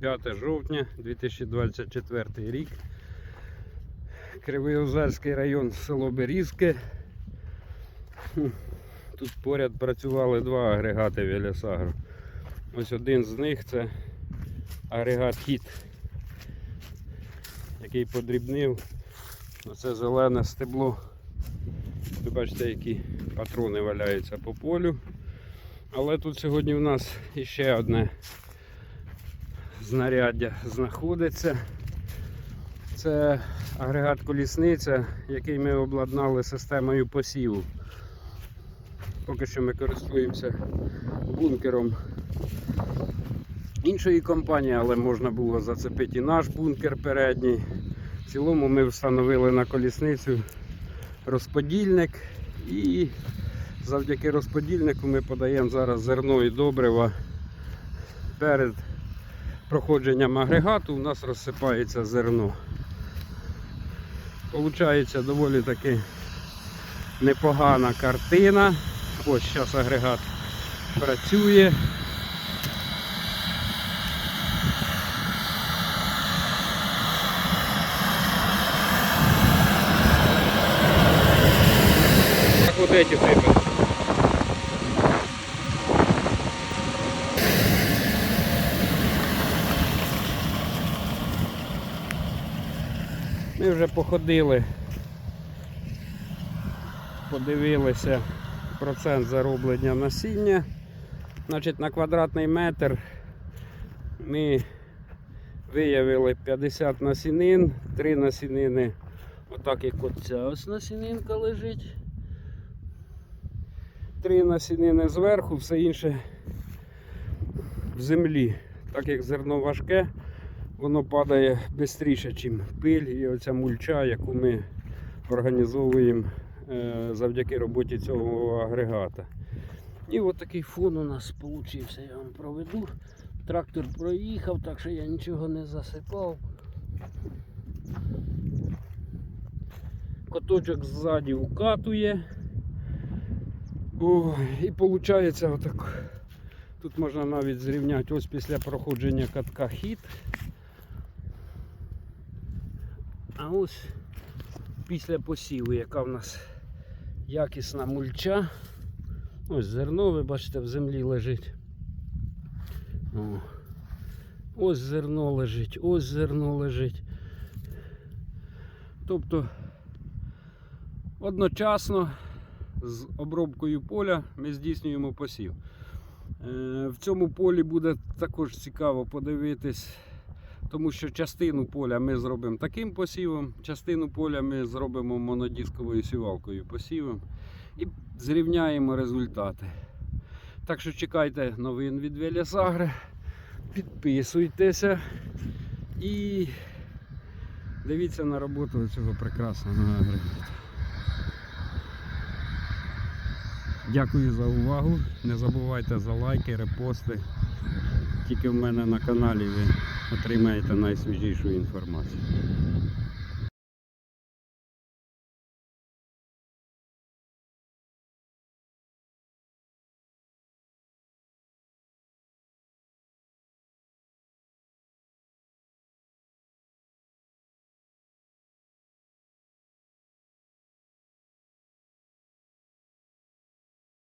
5 жовтня 2024 рік. Кривоозерський район, село Берізке. Тут поряд працювали два агрегати Велесагро. Ось один з них це агрегат хіт, який подрібнив. Оце зелене стебло. Ви бачите, які патрони валяються по полю. Але тут сьогодні в нас іще одне знаряддя знаходиться. Це агрегат колісниця, який ми обладнали системою посіву. Поки що ми користуємося бункером іншої компанії, але можна було зацепити і наш бункер передній. В цілому ми встановили на колісницю розподільник і завдяки розподільнику ми подаємо зараз зерно і добрива перед проходженням агрегату у нас розсипається зерно. Получається доволі таки непогана картина. Ось зараз агрегат працює. Так вот эти сыпят. Ми вже походили, подивилися процент зароблення насіння. Значить, на квадратний метр ми виявили 50 насінин, 3 насінини, отак як от ця ось насінинка лежить. Три насінини зверху, все інше в землі. Так як зерно важке, воно падає швидше, ніж пиль і оця мульча, яку ми організовуємо е, завдяки роботі цього агрегата. І от такий фон у нас вийшов, я вам проведу. Трактор проїхав, так що я нічого не засипав. Коточок ззаді укатує. О, і виходить отак. Тут можна навіть зрівняти ось після проходження катка хід. А ось після посіву, яка в нас якісна мульча. Ось зерно, ви бачите, в землі лежить. О. Ось зерно лежить, ось зерно лежить. Тобто одночасно з обробкою поля ми здійснюємо посів. Е, В цьому полі буде також цікаво подивитись, тому що частину поля ми зробимо таким посівом, частину поля ми зробимо монодисковою сівалкою посівом і зрівняємо результати. Так що чекайте новин від Велісагри, підписуйтеся і дивіться на роботу цього прекрасного агрегату. Дякую за увагу. Не забувайте за лайки, репости. Тільки в мене на каналі ви отримаєте найсвіжішу інформацію.